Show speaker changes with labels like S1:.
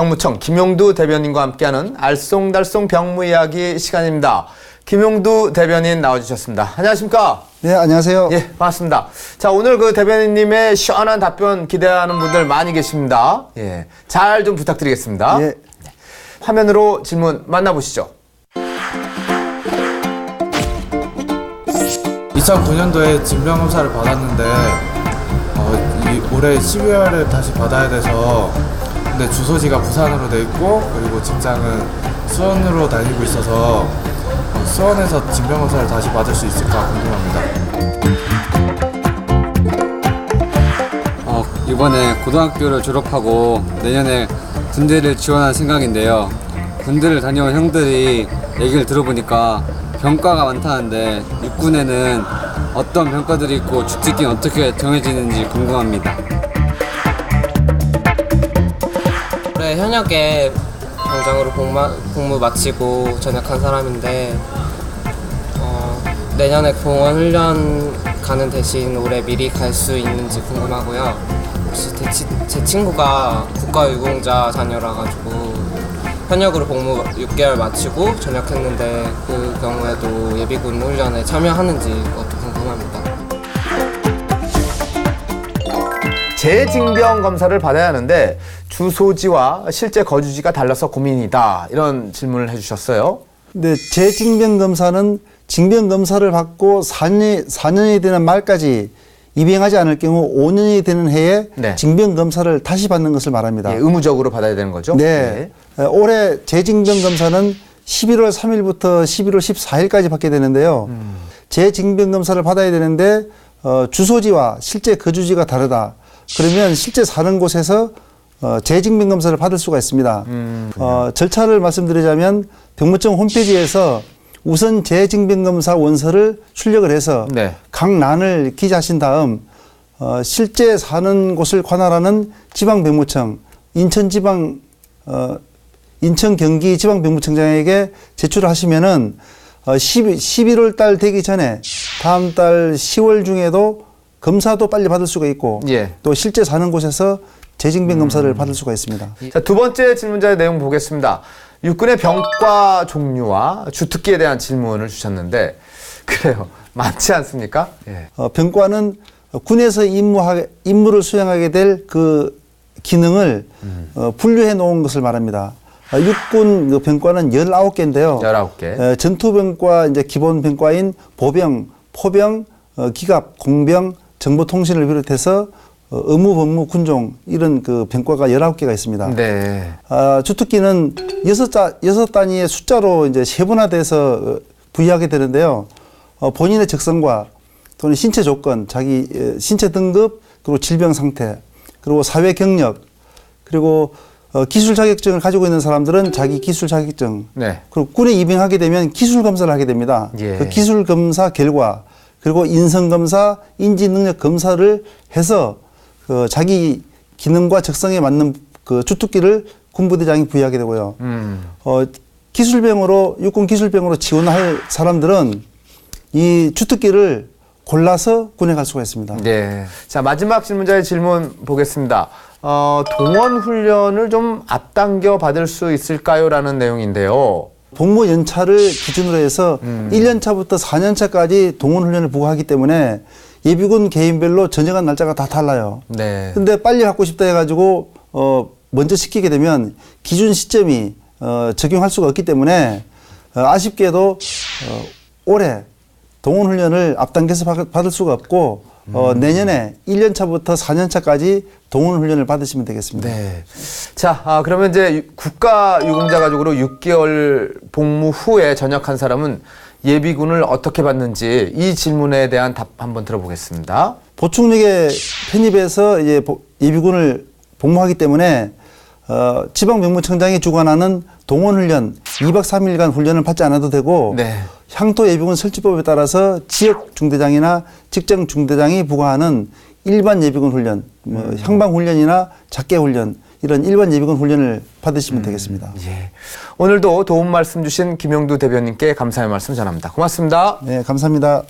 S1: 병무청 김용두 대변인과 함께하는 알쏭달쏭 병무 이야기 시간입니다. 김용두 대변인 나와주셨습니다. 안녕하십니까?
S2: 네, 안녕하세요.
S1: 예, 반갑습니다. 자, 오늘 그 대변인님의 시원한 답변 기대하는 분들 많이 계십니다. 예, 잘 좀 부탁드리겠습니다.
S2: 예.
S1: 화면으로 질문 만나보시죠.
S3: 2009년도에 진병검사를 받았는데 어, 이 올해 12월에 다시 받아야 돼서 근데 주소지가 부산으로 돼 있고 그리고 직장은 수원으로 다니고 있어서 어, 수원에서 진병검사를 다시 받을 수 있을까 궁금합니다.
S4: 어, 이번에 고등학교를 졸업하고 내년에 군대를 지원할 생각인데요. 군대를 다녀온 형들이 얘기를 들어보니까 병과가 많다는데 육군에는 어떤 병과들이 있고 축직기는 어떻게 정해지는지 궁금합니다.
S5: 올해 현역에 병장으로 복마, 복무 마치고 전역한 사람인데 어, 내년에 공원 훈련 가는 대신 올해 미리 갈 수 있는지 궁금하고요. 혹시 제, 치- 제 친구가 국가유공자 자녀라 가지고 현역으로 복무 6개월 마치고 전역했는데 그 경우에도 예비군 훈련에 참여하는지 그것도 궁금합니다.
S1: 재징병 검사를 받아야 하는데 주소지와 실제 거주지가 달라서 고민이다. 이런 질문을 해주셨어요.
S2: 근데 재징병 검사는 징병 검사를 받고 4년, 4년이 되는 말까지 입행하지 않을 경우 5년이 되는 해에
S1: 네.
S2: 징병 검사를 다시 받는 것을 말합니다.
S1: 예, 의무적으로 받아야 되는 거죠?
S2: 네. 에, 올해 재징병 검사는 11월 3일부터 11월 14일까지 받게 되는데요.
S1: 음.
S2: 재징병 검사를 받아야 되는데 어, 주소지와 실제 거주지가 다르다. 그러면 실제 사는 곳에서 어, 재징병 검사를 받을 수가 있습니다.
S1: 음,
S2: 어, 절차를 말씀드리자면 병무청 홈페이지에서 우선 재징병 검사 원서를 출력을 해서
S1: 네.
S2: 각 난을 기재하신 다음 어, 실제 사는 곳을 관할하는 지방 병무청, 인천 지방 어, 인천 경기 지방 병무청장에게 제출을 하시면은 어, 10, 11월 달 되기 전에 다음 달 10월 중에도 검사도 빨리 받을 수가 있고
S1: 예. 음.
S2: 또 실제 사는 곳에서 재징병 검사를 받을 수가 있습니다.
S1: 자, 두 번째 질문자의 내용 보겠습니다. 육군의 병과 종류와 주특기에 대한 질문을 주셨는데, 그래요. 많지 않습니까? 예.
S2: 어, 병과는 군에서 임무하게, 임무를 수행하게 될 그 기능을 어, 분류해 놓은 것을 말합니다. 어, 육군 그 병과는 19개인데요.
S1: 19개.
S2: 전투병과 이제 기본 병과인 보병, 포병, 어, 기갑, 공병, 정보통신을 비롯해서 어, 의무, 법무, 군종 이런 그 병과가 19개가 있습니다.
S1: 네.
S2: 아, 주특기는 여섯 자, 여섯 단위의 숫자로 이제 세분화돼서 어, 부여하게 되는데요. 어, 본인의 적성과 또는 신체 조건, 자기 에, 신체 등급, 그리고 질병 상태, 그리고 사회 경력, 그리고 어, 기술 자격증을 가지고 있는 사람들은 자기 기술 자격증,
S1: 네.
S2: 그리고 군에 입영하게 되면 기술 검사를 하게 됩니다.
S1: 예.
S2: 그 기술 검사 결과 그리고 인성 검사, 인지 능력 검사를 해서 그 자기 기능과 적성에 맞는 그 주특기를 군부대장이 부여하게 되고요.
S1: 음.
S2: 어, 기술병으로 육군 기술병으로 지원할 사람들은 이 주특기를 골라서 군에 갈 수가 있습니다.
S1: 네. 자, 마지막 질문자의 질문 보겠습니다. 어, 동원 훈련을 좀 앞당겨 받을 수 있을까요? 라는 내용인데요.
S2: 복무 연차를 기준으로 해서
S1: 음.
S2: 1년 차부터 4년 차까지 동원 훈련을 부과하기 때문에 예비군 개인별로 전역한 날짜가 다 달라요.
S1: 네.
S2: 근데 빨리 갖고 싶다 해가지고 어 먼저 시키게 되면 기준 시점이 어 적용할 수가 없기 때문에 어, 아쉽게도 어 올해 동원 훈련을 앞당겨서 받- 받을 수가 없고 어 내년에 1년 차부터 4년 차까지 동원 훈련을 받으시면 되겠습니다.
S1: 네. 자, 아, 그러면 이제 유- 국가 유공자 가족으로 6개월 복무 후에 전역한 사람은 예비군을 어떻게 받는지 이 질문에 대한 답 한번 들어보겠습니다.
S2: 보충력에 편입해서 이제 보- 예비군을 복무하기 때문에 어, 지방병무청장이 주관하는 동원훈련 2박 3일간 훈련을 받지 않아도 되고
S1: 네.
S2: 향토 예비군 설치법에 따라서 지역 중대장이나 직장 중대장이 부과하는 일반 예비군 훈련, 뭐 향방 훈련이나 작계 훈련 이런 일반 예비군 훈련을 받으시면 되겠습니다.
S1: 예. 오늘도 도움 말씀 주신 김용두 대변인께 감사의 말씀 전합니다. 고맙습니다.
S2: 네, 감사합니다.